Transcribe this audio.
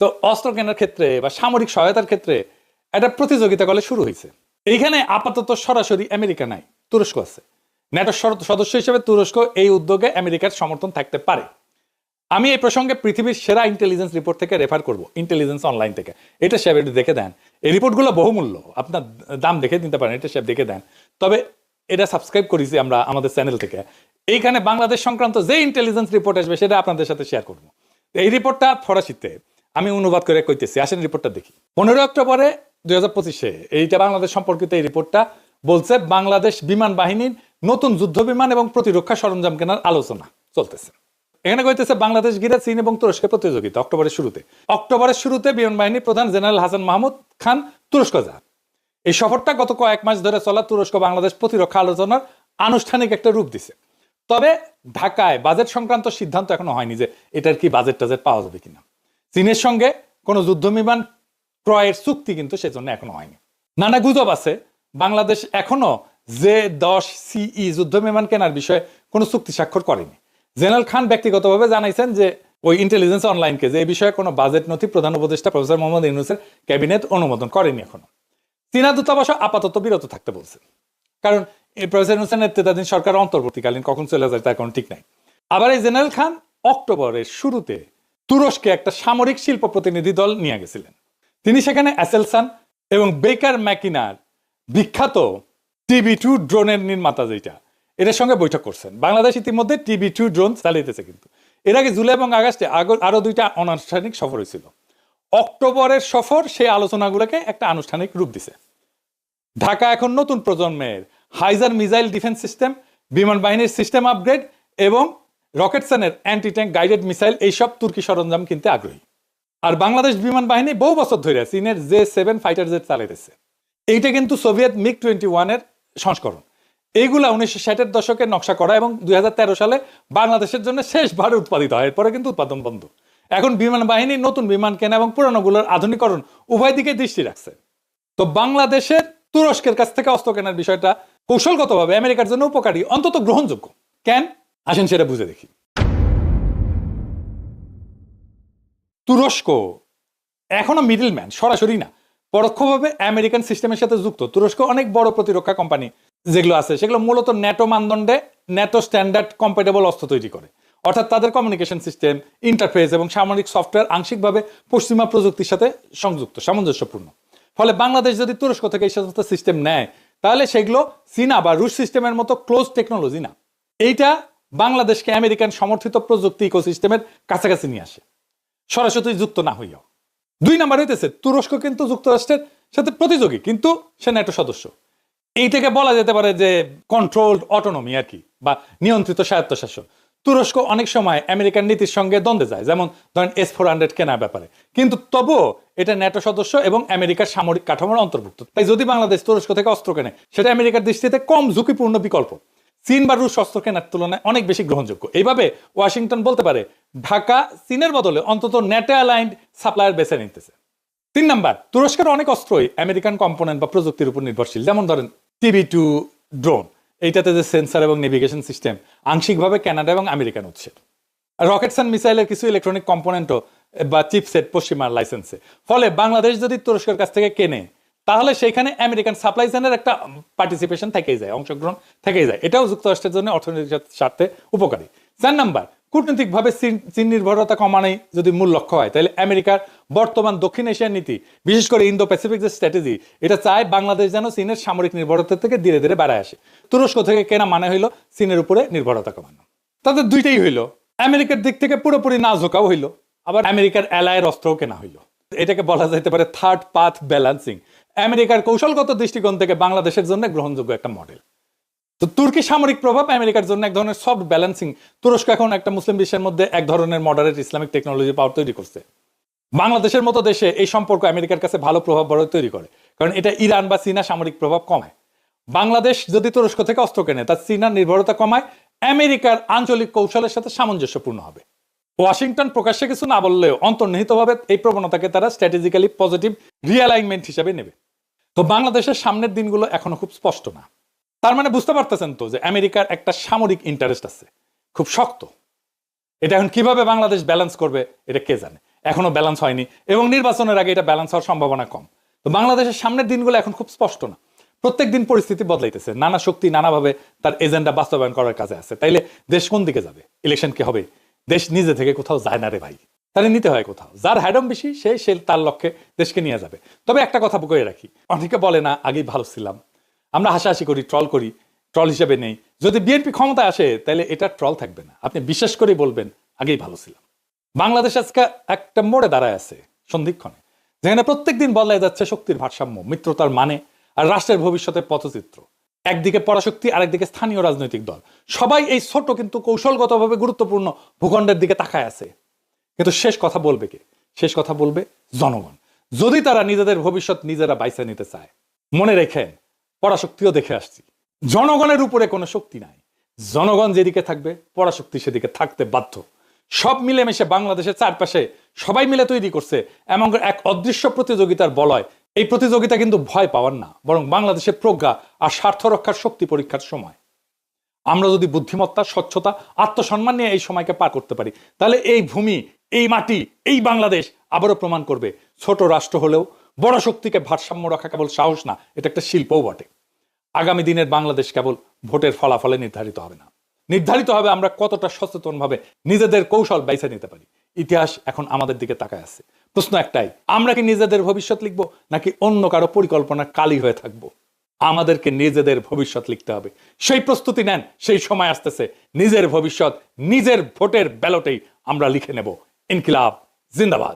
তো অস্ত্র কেনার ক্ষেত্রে বা সামরিক সহায়তার ক্ষেত্রে একটা প্রতিযোগিতা কলে শুরু হয়েছে। এইখানে আপাতত সরাসরি আমেরিকা নাই, তুরস্ক আছে। ন্যাটোর সদস্য হিসেবে তুরস্ক এই উদ্যোগে আমেরিকার সমর্থন থাকতে পারে। আমি এই প্রসঙ্গে পৃথিবীর সেরা ইন্টেলিজেন্স রিপোর্ট থেকে রেফার করব ইন্টেলিজেন্স অনলাইন থেকে। এটা সাহেব একটু দেখে দেন। এই রিপোর্টগুলো বহুমূল্য, আপনার দাম দেখে দিতে পারেন, এটা সাহেব দেখে দেন। তবে এটা সাবস্ক্রাইব করেছি আমরা আমাদের চ্যানেল থেকে। এইখানে বাংলাদেশ সংক্রান্ত যে ইন্টেলিজেন্স রিপোর্ট আসবে সেটা আপনাদের সাথে শেয়ার করব। এই রিপোর্টটা ফরাসিতে। আমি অনুবাদ করে কইতেছি, আসেন রিপোর্টটা দেখি। পনেরো অক্টোবরে দুই হাজার পঁচিশে এইটা বাংলাদেশ সম্পর্কিত এই রিপোর্টটা বলছে, বাংলাদেশ বিমান বাহিনীর নতুন যুদ্ধ বিমান এবং প্রতিরক্ষা সরঞ্জাম কেনার আলোচনা চলতেছে। এখানে কইতেছে, বাংলাদেশ ঘিরে চীন এবং তুরস্কের প্রতিযোগিতা অক্টোবরের শুরুতে। অক্টোবরের শুরুতে বিমান বাহিনীর প্রধান জেনারেল হাসান মাহমুদ খান তুরস্ক যান। এই সফরটা গত কয়েক মাস ধরে চলা তুরস্ক বাংলাদেশ প্রতিরক্ষা আলোচনার আনুষ্ঠানিক একটা রূপ দিছে। তবে ঢাকায় বাজেট সংক্রান্ত সিদ্ধান্ত এখনও হয়নি যে এটার কি বাজেট টাজেট পাওয়া যাবে কিনা। চীনের সঙ্গে কোনো যুদ্ধ বিমান ক্রয়ের চুক্তি কিন্তু সেজন্য এখনও হয়নি। নানা গুজব আছে। বাংলাদেশ এখনও যে দশ সিই যুদ্ধ বিমান কেনার বিষয়ে কোনো চুক্তি স্বাক্ষর করেনি। জেনারেল খান ব্যক্তিগতভাবে জানাইছেন যে ওই ইন্টেলিজেন্স অনলাইনকে যে এই বিষয়ে কোনো বাজেট নথি প্রধান উপদেষ্টা প্রফেসর মোহাম্মদ ইউনুসের ক্যাবিনেট অনুমোদন করেনি এখনও। চীনা দূতাবাস আপাতত বিরত থাকতে বলছে। কারণ এই প্রফেসর হোসেন নেতৃত্বাধীন সরকার অন্তর্বর্তীকালীন কখন চলে যায় তার কোনো ঠিক নাই। আবার এই জেনারেল খান অক্টোবরের শুরুতে তুরস্কে একটা সামরিক শিল্প প্রতিনিধি দল নিয়ে গেছিলেন। তিনি সেখানে অ্যাসেলসান এবং বেকার ম্যাকিনার, বিখ্যাত টিভি টু ড্রোনের নির্মাতা যেটা এটার সঙ্গে বৈঠক করছেন। বাংলাদেশ ইতিমধ্যে টিভি টু ড্রোন চালিয়েছে কিন্তু। এর আগে জুলাই এবং আগস্টে আগ- আরও দুইটা অনানুষ্ঠানিক সফর হয়েছিল। অক্টোবরের সফর সেই আলোচনাগুলোকে একটা আনুষ্ঠানিক রূপ দিছে। ঢাকা এখন নতুন প্রজন্মের হাইজার মিসাইল ডিফেন্স সিস্টেম বিমান বাহিনীর সিস্টেম আপগ্রেড এবং রকেটসনের অ্যান্টি ট্যাঙ্ক গাইডেড মিসাইল এইসব তুর্কি সরঞ্জাম কিনতে আগ্রহী। আর বাংলাদেশ বিমান বাহিনী বহু বছর ধরে চীনের জে সেভেন ফাইটার জেট চালাইতেছে এইটা কিন্তু সোভিয়েত মিগ টোয়েন্টি ওয়ানের সংস্করণ। এইগুলা উনিশশো ষাটের দশকে নকশা করা এবং দুই সালে বাংলাদেশের জন্য শেষবার উৎপাদিত হয়। এরপরে কিন্তু উৎপাদন বন্ধ। এখন বিমান বাহিনী নতুন বিমান কেনা এবং পুরানোগুলোর আধুনিকরণ উভয় দিকে দৃষ্টি রাখছে। তো বাংলাদেশের তুরস্কের কাছ থেকে অস্ত্র কেনার বিষয়টা কৌশলগতভাবে আমেরিকার জন্য উপকারী, অন্তত গ্রহণযোগ্য। কেন? আসেন সেটা বুঝে দেখি। তুরস্ক এখনও মিডলম্যান সরাসরি না। পরোক্ষভাবে আমেরিকান সিস্টেমের সাথে যুক্ত। তুরস্ক অনেক বড় প্রতিরক্ষা কোম্পানি যেগুলো আছে, সেগুলো মূলত ন্যাটো মানদণ্ডে ন্যাটো স্ট্যান্ডার্ড কম্পেটেবল অস্ত্র তৈরি করে। অর্থাৎ তাদের কমিউনিকেশন সিস্টেম ইন্টারফেস এবং সামরিক সফটওয়্যার আংশিকভাবে পশ্চিমা প্রযুক্তির সাথে সংযুক্ত, সামঞ্জস্যপূর্ণ। ফলে বাংলাদেশ যদি তুরস্ক থেকে এই সমস্ত সিস্টেম নেয়, তাহলে সেগুলো চীনা বা রুশ সিস্টেমের মতো ক্লোজ টেকনোলজি না। এইটা বাংলাদেশকে আমেরিকান সমর্থিত প্রযুক্তি ইকোসিস্টেমের কাছাকাছি নিয়ে আসে। সরাসরি যুক্ত না হইয়াও দুই নাম্বার হইতেছে, তুরস্ক কিন্তু যুক্তরাষ্ট্রের সাথে প্রতিযোগী, কিন্তু সে ন্যাটো সদস্য। এইটাকে বলা যেতে পারে যে কন্ট্রোলড অটোনমি আর কি, বা নিয়ন্ত্রিত স্বায়ত্তশাসন। তুরস্ক অনেক সময় আমেরিকান নীতির সঙ্গে দ্বন্দ্বে যায়, যেমন ধরেন এস ফোর হান্ড্রেড কেনার ব্যাপারে। কিন্তু তবুও এটা ন্যাটো সদস্য এবং আমেরিকার সামরিক কাঠামোর অন্তর্ভুক্ত। তাই যদি বাংলাদেশ তুরস্ক থেকে অস্ত্র কেনে, সেটা আমেরিকার দৃষ্টিতে কম ঝুঁকিপূর্ণ বিকল্প। চীন বা রুশ অস্ত্র কেনার তুলনায় অনেক বেশি গ্রহণযোগ্য। এইভাবে ওয়াশিংটন বলতে পারে, ঢাকা চীনের বদলে অন্তত ন্যাটো অ্যালাইন্ড সাপ্লায়ার বেছে নিতেছে। তিন নাম্বার, তুরস্কের অনেক অস্ত্রই আমেরিকান কম্পোনেন্ট বা প্রযুক্তির উপর নির্ভরশীল। যেমন ধরেন টিভি টু ড্রোন, এইটাতে যে সেন্সার এবং নেভিগেশন সিস্টেম আংশিকভাবে কানাডা এবং আমেরিকান উৎসের রকেটস অ্যান্ড মিসাইলের কিছু ইলেকট্রনিক কম্পোনেন্টও বা চিপসেট পশ্চিমার লাইসেন্সে। ফলে বাংলাদেশ যদি তুরস্কের কাছ থেকে কেনে তাহলে সেখানে আমেরিকান সাপ্লাই চেনের একটা পার্টিসিপেশন থেকেই যায়, অংশগ্রহণ থেকেই যায়। এটাও যুক্তরাষ্ট্রের জন্য অর্থনৈতিক স্বার্থে উপকারী। চার নাম্বার, কূটনৈতিকভাবে চীন নির্ভরতা কমানোই যদি মূল লক্ষ্য হয়, তাহলে আমেরিকার বর্তমান দক্ষিণ এশিয়ার নীতি, বিশেষ করে ইন্দো প্যাসিফিক যে স্ট্র্যাটেজি এটা চায় বাংলাদেশ যেন চীনের সামরিক নির্ভরতা থেকে ধীরে ধীরে বাড়ায় আসে। তুরস্ক থেকে কেনা মানে হইল চীনের উপরে নির্ভরতা কমানো। তাদের দুইটাই হইল, আমেরিকার দিক থেকে পুরোপুরি না ঝোঁকাও হইল, আবার আমেরিকার অ্যালায়ের অস্ত্রও কেনা হইল। এটাকে বলা যেতে পারে থার্ড পাথ ব্যালান্সিং আমেরিকার কৌশলগত দৃষ্টিকোণ থেকে বাংলাদেশের জন্য গ্রহণযোগ্য একটা মডেল তো তুর্কি সামরিক প্রভাব আমেরিকার জন্য এক ধরনের সফট ব্যালেন্সিং তুরস্ক এখন একটা মুসলিম বিশ্বের মধ্যে এক ধরনের মডারেট ইসলামিক টেকনোলজি পাওয়ার তৈরি করছে। বাংলাদেশের মতো দেশে এই সম্পর্ক আমেরিকার কাছে ভালো প্রভাব বড় তৈরি করে, কারণ এটা ইরান বা চীনা সামরিক প্রভাব কমায়। বাংলাদেশ যদি তুরস্ক থেকে অস্ত্র কেনে তা চীনার নির্ভরতা কমায়, আমেরিকার আঞ্চলিক কৌশলের সাথে সামঞ্জস্যপূর্ণ হবে। ওয়াশিংটন প্রকাশ্যে কিছু না বললেও অন্তর্নিহিতভাবে এই প্রবণতাকে তারা স্ট্র্যাটেজিক্যালি পজিটিভ রিয়ালাইনমেন্ট হিসেবে নেবে। তো বাংলাদেশের সামনের দিনগুলো এখনও খুব স্পষ্ট না। তার মানে বুঝতে পারতেছেন তো যে আমেরিকার একটা সামরিক ইন্টারেস্ট আছে, খুব শক্ত। এটা এখন কীভাবে বাংলাদেশ ব্যালেন্স করবে, এটা কে জানে? এখনও ব্যালেন্স হয়নি এবং নির্বাচনের আগে এটা ব্যালেন্স হওয়ার সম্ভাবনা কম। তো বাংলাদেশের সামনের দিনগুলো এখন খুব স্পষ্ট না। প্রত্যেক দিন পরিস্থিতি বদলাইতেছে, নানা শক্তি নানাভাবে তার এজেন্ডা বাস্তবায়ন করার কাজে আছে তাইলে দেশ কোন দিকে যাবে? ইলেকশন কি হবে? দেশ নিজে থেকে কোথাও যায় না রে ভাই। তাহলে নিতে হয় কোথাও। যার হ্যাডম বেশি, সে সে তার লক্ষ্যে দেশকে নিয়ে যাবে। তবে একটা কথা বলে রাখি, অনেকে বলে না, আগেই ভালো ছিলাম। আমরা হাসাহাসি করি, ট্রল করি, ট্রল হিসেবে নেই। যদি বিএনপি ক্ষমতায় আসে, তাহলে এটা ট্রল থাকবে না। আপনি বিশ্বাস করে বলবেন, আগেই ভালো ছিলাম। বাংলাদেশ আজকে একটা মোড়ে দাঁড়ায় আছে, সন্ধিক্ষণে, যেখানে প্রত্যেকদিন বদলায় যাচ্ছে শক্তির ভারসাম্য, মিত্রতার মানে আর রাষ্ট্রের ভবিষ্যতের পথচিত্র। একদিকে পরাশক্তি, আরেকদিকে স্থানীয় রাজনৈতিক দল। সবাই এই ছোট কিন্তু কৌশলগতভাবে গুরুত্বপূর্ণ ভূখণ্ডের দিকে তাকায় আছে। কিন্তু শেষ কথা বলবে কে? শেষ কথা বলবে জনগণ। যদি তারা নিজেদের ভবিষ্যৎ নিজেরা বাইসে নিতে চায়, মনে রেখেন, পরাশক্তিও দেখে আসছি। জনগণের উপরে কোনো শক্তি নাই। জনগণ যেদিকে থাকবে, পরাশক্তি সেদিকে থাকতে বাধ্য। সব মিলেমিশে বাংলাদেশের চারপাশে সবাই মিলে তৈরি করছে এমন এক অদৃশ্য প্রতিযোগিতার বলয়। এই প্রতিযোগিতা কিন্তু ভয় পাওয়ার না, বরং বাংলাদেশের প্রজ্ঞা আর স্বার্থ রক্ষার শক্তি পরীক্ষার সময়। আমরা যদি বুদ্ধিমত্তা, স্বচ্ছতা, আত্মসম্মান নিয়ে এই সময়কে পার করতে পারি, তাহলে এই ভূমি এই মাটি, এই বাংলাদেশ আবারও প্রমাণ করবে। ছোট রাষ্ট্র হলেও বড় শক্তিকে ভারসাম্য রাখা কেবল সাহস না, এটা একটা শিল্পও বটে। আগামী দিনের বাংলাদেশ কেবল ভোটের ফলাফলে নির্ধারিত হবে না। নির্ধারিত হবে আমরা কতটা সচেতনভাবে নিজেদের কৌশল বেছে নিতে পারি। ইতিহাস এখন আমাদের দিকে তাকায় আছে। প্রশ্ন একটাই, আমরা কি নিজেদের ভবিষ্যৎ লিখব, নাকি অন্য কারও পরিকল্পনা কালি হয়ে থাকব? আমাদেরকে নিজেদের ভবিষ্যৎ লিখতে হবে। সেই প্রস্তুতি নেন, সেই সময় আসতেছে। নিজের ভবিষ্যৎ, নিজের ভোটের ব্যালটেই আমরা লিখে নেব। इनकलाब जिंदाबाद।